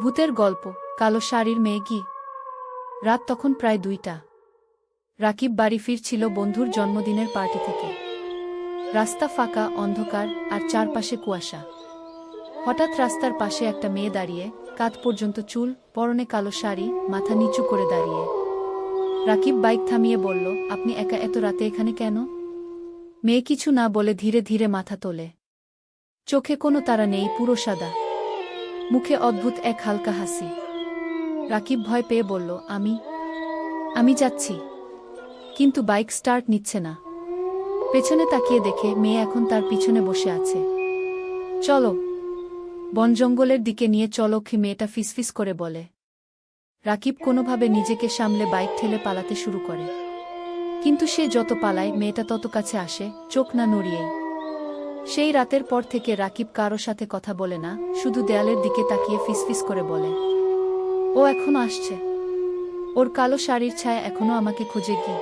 ভূতের গল্প, কালো শাড়ির মেয়ে কি রাত তখন প্রায় দুইটা। রাকিব বাড়ি ফিরছিল বন্ধুর জন্মদিনের পার্টি থেকে। রাস্তা ফাঁকা, অন্ধকার আর চারপাশে কুয়াশা। হঠাৎ রাস্তার পাশে একটা মেয়ে দাঁড়িয়ে, কাঁধ পর্যন্ত চুল, পরনে কালো শাড়ি, মাথা নিচু করে দাঁড়িয়ে। রাকিব বাইক থামিয়ে বলল, আপনি একা এত রাতে এখানে কেন? মেয়ে কিছু না বলে ধীরে ধীরে মাথা তোলে। চোখে কোনো তারা নেই, পুরো সাদা। মুখে অদ্ভুত এক হালকা হাসি। রাকিব ভয় পেয়ে বলল, আমি আমি যাচ্ছি। কিন্তু বাইক স্টার্ট নিচ্ছে না। পেছনে তাকিয়ে দেখে মেয়ে এখন তার পিছনে বসে আছে। চলো, বন জঙ্গলের দিকে নিয়ে চলো কি মেয়েটা ফিসফিস করে বলে। রাকিব কোনোভাবে নিজেকে সামলে বাইক ঠেলে পালাতে শুরু করে। কিন্তু সে যত পালায়, মেয়েটা তত কাছে আসে, চোখ না নড়িয়েই। সেই রাতের পর থেকে রাকিব কারও সাথে কথা বলে না, শুধু দেয়ালের দিকে তাকিয়ে ফিসফিস করে বলে, ও এখনও আসছে। ওর কালো শাড়ির ছায়া এখনও আমাকে খুঁজে গিয়ে